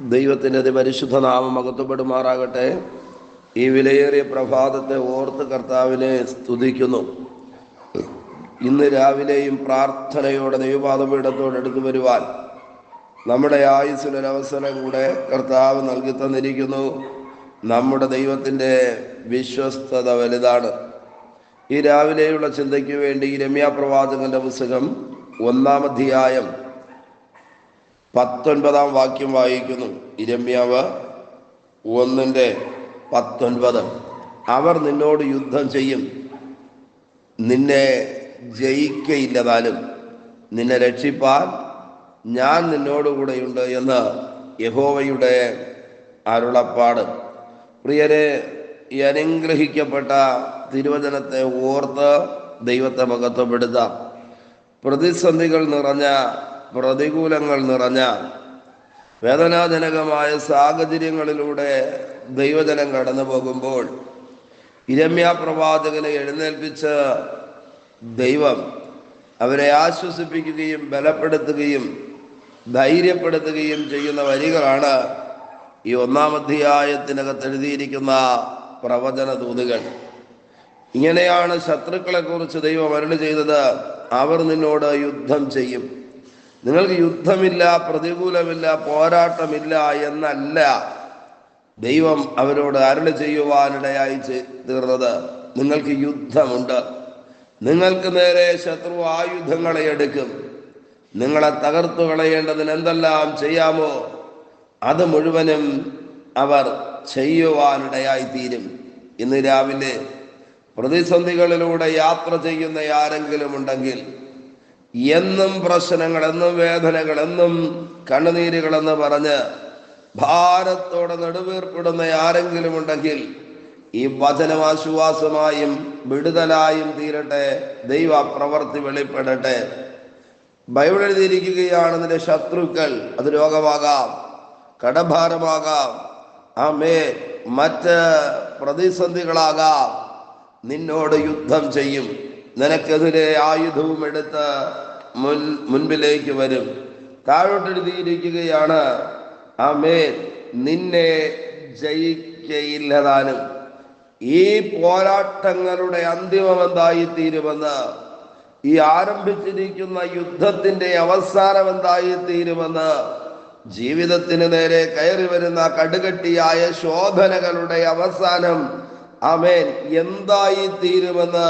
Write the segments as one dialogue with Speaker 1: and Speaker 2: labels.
Speaker 1: ദൈവത്തിന്റെ അതിപരിശുദ്ധ നാമം അകത്തുപെടുമാറാകട്ടെ ഈ വിലയേറിയ പ്രഭാതത്തെ ഓർത്ത് കർത്താവിനെ സ്തുതിക്കുന്നു. ഇന്ന് രാവിലെയും പ്രാർത്ഥനയോടെ ദൈവപാദപീഠത്തോട് എടുത്തു വരുവാൻ നമ്മുടെ ആയുസിനൊരവസരം കൂടെ കർത്താവ് നൽകി തന്നിരിക്കുന്നു. നമ്മുടെ ദൈവത്തിന്റെ വിശ്വസ്തത വലുതാണ്. ഈ രാവിലെയുള്ള ചിന്തയ്ക്ക് വേണ്ടി രമ്യ പ്രവാചകന്റെ പുസ്തകം ഒന്നാം അധ്യായം പത്തൊൻപതാം വാക്യം വായിക്കുന്നു. ഇരമ്യാവ് ഒന്നിന്റെ പത്തൊൻപത്. അവർ നിന്നോട് യുദ്ധം ചെയ്യും. നിന്നെ ജയിക്കയില്ലതാലും നിന്നെ രക്ഷിപ്പാൻ ഞാൻ നിന്നോടുകൂടെയുണ്ട് എന്ന് യഹോവയുടെ അരുളപ്പാട്. പ്രിയരെ ഈ അനുഗ്രഹിക്കപ്പെട്ട തിരുവചനത്തെ ഓർത്ത് ദൈവത്തെ മഹത്വപ്പെടുത്താം. പ്രതിസന്ധികൾ നിറഞ്ഞ പ്രതികൂലങ്ങൾ നിറഞ്ഞ വേദനാജനകമായ സാഹചര്യങ്ങളിലൂടെ ദൈവജനം കടന്നു പോകുമ്പോൾ ഇരമ്യ പ്രവാചകനെ എഴുന്നേൽപ്പിച്ച് ദൈവം അവരെ ആശ്വസിപ്പിക്കുകയും ബലപ്പെടുത്തുകയും ധൈര്യപ്പെടുത്തുകയും ചെയ്യുന്ന വരികളാണ് ഈ ഒന്നാം അധ്യായത്തിനകത്ത് എഴുതിയിരിക്കുന്ന പ്രവചന ദൂതുകൾ. ഇങ്ങനെയാണ് ശത്രുക്കളെക്കുറിച്ച് ദൈവം അരുളി ചെയ്തത്. അവർ നിന്നോട് യുദ്ധം ചെയ്യും. നിങ്ങൾക്ക് യുദ്ധമില്ല പ്രതികൂലമില്ല പോരാട്ടമില്ല എന്നല്ല ദൈവം അവരോട് അരുളി ചെയ്യുവാനിടയായി തീർന്നത്. നിങ്ങൾക്ക് യുദ്ധമുണ്ട്. നിങ്ങൾക്ക് നേരെ ശത്രു ആയുധങ്ങളെ എടുക്കും. നിങ്ങളെ തകർത്തു കളയേണ്ടതിന് എന്തെല്ലാം ചെയ്യാമോ അത് മുഴുവനും അവർ ചെയ്യുവാനിടയായി തീരും. ഇന്ന് രാവിലെ പ്രതിസന്ധികളിലൂടെ യാത്ര ചെയ്യുന്ന ആരെങ്കിലും ഉണ്ടെങ്കിൽ എന്നും പ്രശ്നങ്ങളെന്നും വേദനകളെന്നും കണ്ണുനീരുകളെന്ന് പറഞ്ഞ് ഭാരത്തോടെ നെടുവേർപ്പെടുന്ന ആരെങ്കിലും ഉണ്ടെങ്കിൽ ഈ വചനം ആശ്വാസമായും വിടുതലായും തീരട്ടെ ദൈവ പ്രവർത്തി വെളിപ്പെടട്ടെ. ബൈബിൾ എഴുതിയിരിക്കുകയാണ് നിന്റെ ശത്രുക്കൾ അത് രോഗമാകാം കടഭാരമാകാം ആമേ മറ്റ് പ്രതിസന്ധികളാകാം. നിന്നോട് യുദ്ധം ചെയ്യും. നിനക്കെതിരെ ആയുധവും എടുത്ത് മുൻ മുൻപിലേക്ക് വരും. താഴോട്ടെഴുതിയിരിക്കുകയാണ് ആമേ നിന്നെ ജയിക്കയില്ലതാനും ഈ പോരാട്ടങ്ങളുടെ അന്തിമം എന്തായിത്തീരുമെന്ന് ഈ ആരംഭിച്ചിരിക്കുന്ന യുദ്ധത്തിന്റെ അവസാനം എന്തായിത്തീരുമെന്ന് ജീവിതത്തിന് നേരെ കയറി വരുന്ന കടുകട്ടിയായ ശോധനകളുടെ അവസാനം അമേൻ എന്തായി തീരുമെന്ന്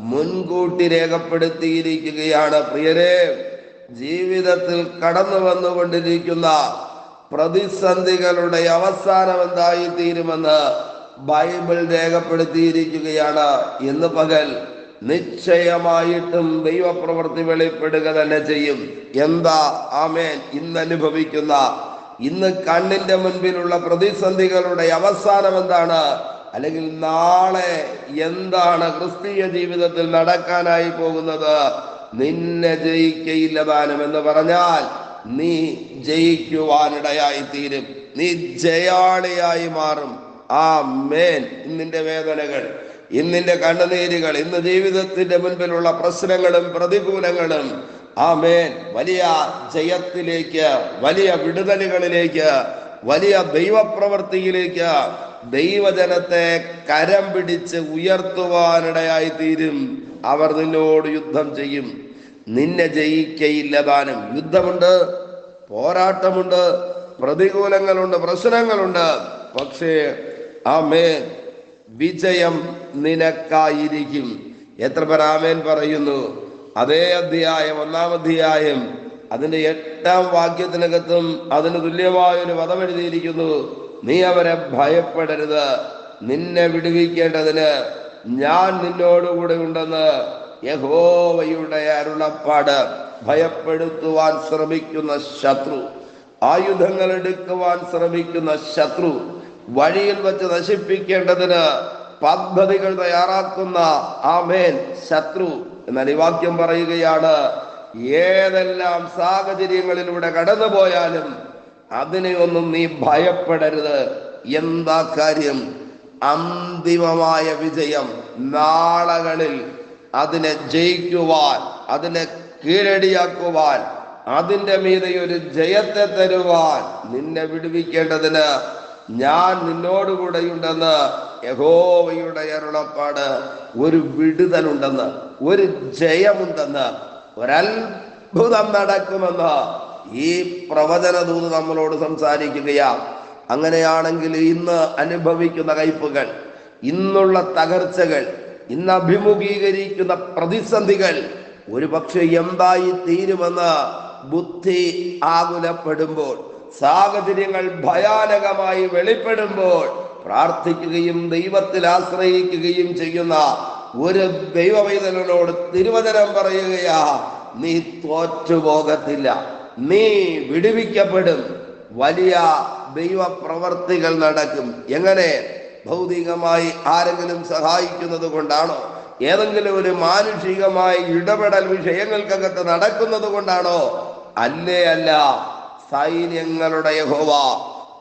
Speaker 1: മുൻകൂട്ടി രേഖപ്പെടുത്തിയിരിക്കുകയാണ്. പ്രിയരെ ജീവിതത്തിൽ കടന്നു വന്നുകൊണ്ടിരിക്കുന്ന പ്രതിസന്ധികളുടെ അവസാനം എന്തായി തീരുമെന്ന് ബൈബിൾ രേഖപ്പെടുത്തിയിരിക്കുകയാണ്. ഇന്ന് പകൽ നിശ്ചയമായിട്ടും ദൈവപ്രവൃത്തി വെളിപ്പെടുക തന്നെ ചെയ്യും. എന്താ? ആമേൻ. ഇന്ന് അനുഭവിക്കുന്ന ഇന്ന് കണ്ണിന്റെ മുൻപിലുള്ള പ്രതിസന്ധികളുടെ അവസാനം എന്താണ്? അല്ലെങ്കിൽ നാളെ എന്താണ് ക്രിസ്തീയ ജീവിതത്തിൽ നടക്കാനായി പോകുന്നത്? നിന്നെ ജയിക്കയില്ല ദാനം എന്ന് പറഞ്ഞാൽ നീ ജയിക്കുവാനിടയായി തീരും നീ ജയാളിയായി മാറും. ആ മേൻ ഇന്നിന്റെ വേദനകൾ ഇന്നിന്റെ കണ്ണുനീരുകൾ ഇന്ന് ജീവിതത്തിന്റെ മുൻപിലുള്ള പ്രശ്നങ്ങളും പ്രതികൂലങ്ങളും ആ മേൻ വലിയ ജയത്തിലേക്ക് വലിയ വിടുതലുകളിലേക്ക് വലിയ ദൈവപ്രവൃത്തിയിലേക്ക് ദൈവജനത്തെ കരം പിടിച്ച് ഉയർത്തുവാനിടയായി തീരും അവർ നിന്നോട് യുദ്ധം ചെയ്യും. നിന്നെ ജയിക്കയില്ല താനും. യുദ്ധമുണ്ട് പോരാട്ടമുണ്ട് പ്രതികൂലങ്ങളുണ്ട് പ്രശ്നങ്ങളുണ്ട്. പക്ഷേ ആമേൻ. വിജയം നിനക്കായിരിക്കും. എത്ര പരാമേൻ പറയുന്നു? അതേ അധ്യായം ഒന്നാം അധ്യായം. അതിന്റെ എട്ടാം വാക്യത്തിനകത്തും അതിന് തുല്യമായ ഒരു പദം നീ അവരെ ഭയപ്പെടരുത്. നിന്നെ വിടുവിക്കേണ്ടതിന് ഞാൻ നിന്നോടുകൂടെ ഉണ്ടെന്ന് യഹോവയുടെ അരുളപ്പാട്. ഭയപ്പെടുത്തുവാൻ ശ്രമിക്കുന്ന ശത്രു ആയുധങ്ങൾ എടുക്കുവാൻ ശ്രമിക്കുന്ന ശത്രു വഴിയിൽ വെച്ച് നശിപ്പിക്കേണ്ടതിന് പദ്ധതികൾ തയ്യാറാക്കുന്ന ആമേൻ ശത്രു എന്നാൽ ഈ വാക്യം പറയുകയാണ് ഏതെല്ലാം സാഹചര്യങ്ങളിലൂടെ കടന്നുപോയാലും അതിനെ ഒന്നും നീ ഭയപ്പെടരുത്. എന്താ കാര്യം? അന്തിമമായ വിജയം നാളകളിൽ അതിനെ ജയിക്കുവാൻ അതിനെ കീഴടിയാക്കുവാൻ അതിന്റെ മീതെ ഒരു ജയത്തെ തരുവാൻ നിന്നെ വിടുവിക്കേണ്ടതിന് ഞാൻ നിന്നോടുകൂടെയുണ്ടെന്ന് യഹോവയുടെ അരുളപ്പാട്. ഒരു വിടുതലുണ്ടെന്ന് ഒരു ജയമുണ്ടെന്ന് ഒരത്ഭുതം നടക്കുമെന്ന് ഈ പ്രവചന ദൂത് നമ്മളോട് സംസാരിക്കുകയാ. അങ്ങനെയാണെങ്കിൽ ഇന്ന് അനുഭവിക്കുന്ന കയ്പുകൾ ഇന്നുള്ള തകർച്ചകൾ ഇന്ന് അഭിമുഖീകരിക്കുന്ന പ്രതിസന്ധികൾ ഒരു പക്ഷെ എന്തായി തീരുമെന്ന് ബുദ്ധി ആകുലപ്പെടുമ്പോൾ സാഹചര്യങ്ങൾ ഭയാനകമായി വെളിപ്പെടുമ്പോൾ പ്രാർത്ഥിക്കുകയും ദൈവത്തിൽ ആശ്രയിക്കുകയും ചെയ്യുന്ന ഒരു ദൈവവൈതലിനോട് തിരുവചനം പറയുകയാ നീ തോറ്റുപോകത്തില്ല. നീ വിടുവിക്കപ്പെടും. വലിയ ദൈവപ്രവർത്തികൾ നടക്കും. എങ്ങനെ? ഭൗതികമായി ആരെങ്കിലും സഹായിക്കുന്നത് കൊണ്ടാണോ? ഏതെങ്കിലും ഒരു മാനുഷികമായി ഇടപെടൽ വിഷയങ്ങൾക്കകത്ത് നടക്കുന്നത് കൊണ്ടാണോ? അല്ലേ അല്ല. സൈന്യങ്ങളുടെ യഹോവ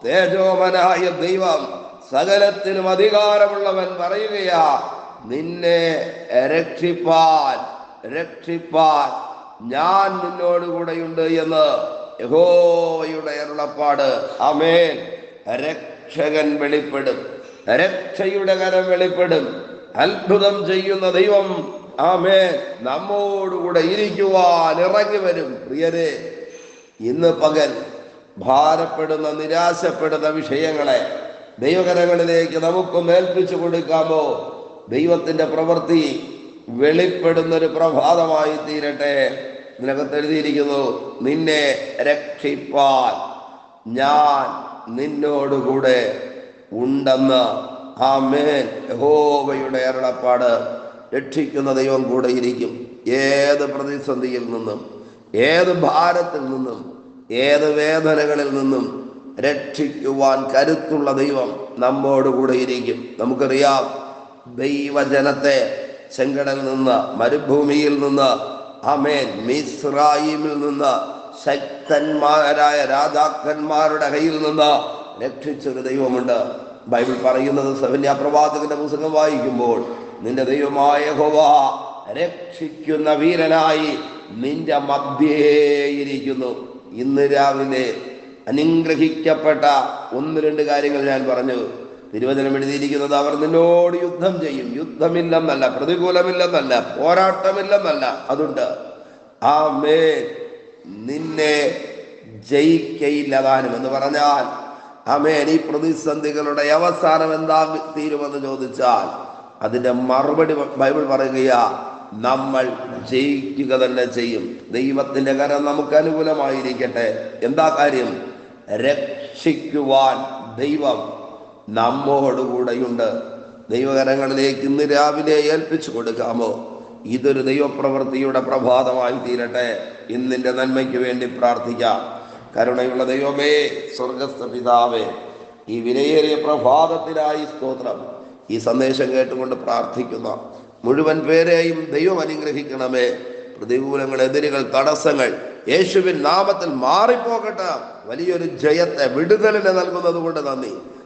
Speaker 1: തേജോമനായ ദൈവം സകലത്തിനും അധികാരമുള്ളവൻ പറയുകയാ നിന്നെ രക്ഷിപ്പാൻ രക്ഷിപ്പാൻ. ഞാൻ നിന്നോടുകൂടെയുണ്ട് എന്ന് യഹോവയുടെ അരുളപ്പാട്. അമേൻ രക്ഷകൻ വെളിപ്പെടും. രക്ഷയുടെ കരം വെളിപ്പെടും. അത്ഭുതം ചെയ്യുന്ന ദൈവം ആമേൻ നമ്മോടുകൂടെ ഇരിക്കുവാൻ ഇറങ്ങി വരും. പ്രിയരെ ഇന്ന് പകൽ ഭാരപ്പെടുന്ന നിരാശപ്പെടുന്ന വിഷയങ്ങളെ ദൈവകരങ്ങളിലേക്ക് നമുക്ക് മേൽപ്പിച്ചു കൊടുക്കാമോ? ദൈവത്തിന്റെ പ്രവൃത്തി വെളിപ്പെടുന്ന ഒരു പ്രഭാതമായി തീരട്ടെ. ഇതിനകത്ത് എഴുതിയിരിക്കുന്നു നിന്നെ രക്ഷിപ്പാൻ ഞാൻ നിന്നോടുകൂടെ ഉണ്ടെന്ന് ആ മേൻ യഹോവയുടെ അരുളപ്പാട് രക്ഷിക്കുന്ന ദൈവം കൂടെ ഇരിക്കും. ഏത് പ്രതിസന്ധിയിൽ നിന്നും ഏത് ഭാരത്തിൽ നിന്നും ഏത് വേദനകളിൽ നിന്നും രക്ഷിക്കുവാൻ കരുത്തുള്ള ദൈവം നമ്മോടുകൂടെ ഇരിക്കും. നമുക്കറിയാം ദൈവജനത്തെ ചെങ്കടൽ നിന്ന് മരുഭൂമിയിൽ നിന്ന് അമേൻ മിസ്രായിമിൽ നിന്ന് ശക്തന്മാരായ രാജാക്കന്മാരുടെ കയ്യിൽ നിന്ന് രക്ഷിച്ചൊരു ദൈവമുണ്ട്. ബൈബിൾ പറയുന്നത് സവന്യ പ്രവാചകന്റെ പുസ്തകം വായിക്കുമ്പോൾ നിന്റെ ദൈവമായ ഹോവ രക്ഷിക്കുന്ന വീരനായി നിന്റെ മധ്യേയിരിക്കുന്നു ഇന്ന് രാവിലെ അനുഗ്രഹിക്കപ്പെട്ട ഒന്ന് രണ്ട് കാര്യങ്ങൾ ഞാൻ പറഞ്ഞു. തിരുവചനം എഴുതിയിരിക്കുന്നത് അവർ നിന്നോട് യുദ്ധം ചെയ്യും. യുദ്ധമില്ലെന്നല്ല പ്രതികൂലമില്ലെന്നല്ല പോരാട്ടമില്ലെന്നല്ല. അതുണ്ട്. ആ മേ നിന്നെ ജയിക്കയില്ല താനും എന്ന് പറഞ്ഞാൽ അമേൻ ഈ പ്രതിസന്ധികളുടെ അവസാനം എന്താ തീരുമെന്ന് ചോദിച്ചാൽ അതിന്റെ മറുപടി ബൈബിൾ പറയുകയാ നമ്മൾ ജയിക്കുക തന്നെ ചെയ്യും. ദൈവത്തിന്റെ കരം നമുക്ക് അനുകൂലമായിരിക്കട്ടെ. എന്താ കാര്യം? രക്ഷിക്കുവാൻ ദൈവം നമ്മോടുകൂടെയുണ്ട്. ദൈവകരങ്ങളിലേക്ക് ഇന്ന് രാവിലെ ഏൽപ്പിച്ചു കൊടുക്കാമോ? ഇതൊരു ദൈവപ്രവൃത്തിയുടെ പ്രഭാതമായി തീരട്ടെ. ഇന്നിന്റെ നന്മയ്ക്ക് വേണ്ടി പ്രാർത്ഥിക്കാം. കരുണയുള്ള ദൈവമേ സ്വർഗസ്ഥ പിതാവേ ഈ വിലയേറിയ പ്രഭാതത്തിനായി സ്തോത്രം. ഈ സന്ദേശം കേട്ടുകൊണ്ട് പ്രാർത്ഥിക്കുന്ന മുഴുവൻ പേരെയും ദൈവം അനുഗ്രഹിക്കണമേ. പ്രതികൂലങ്ങൾ എതിരുകൾ തടസ്സങ്ങൾ യേശുവിൻ നാമത്തിൽ മാറിപ്പോകട്ടെ. വലിയൊരു ജയത്തെ വിടുതലിനെ നൽകുന്നത് കൊണ്ട് നന്ദി.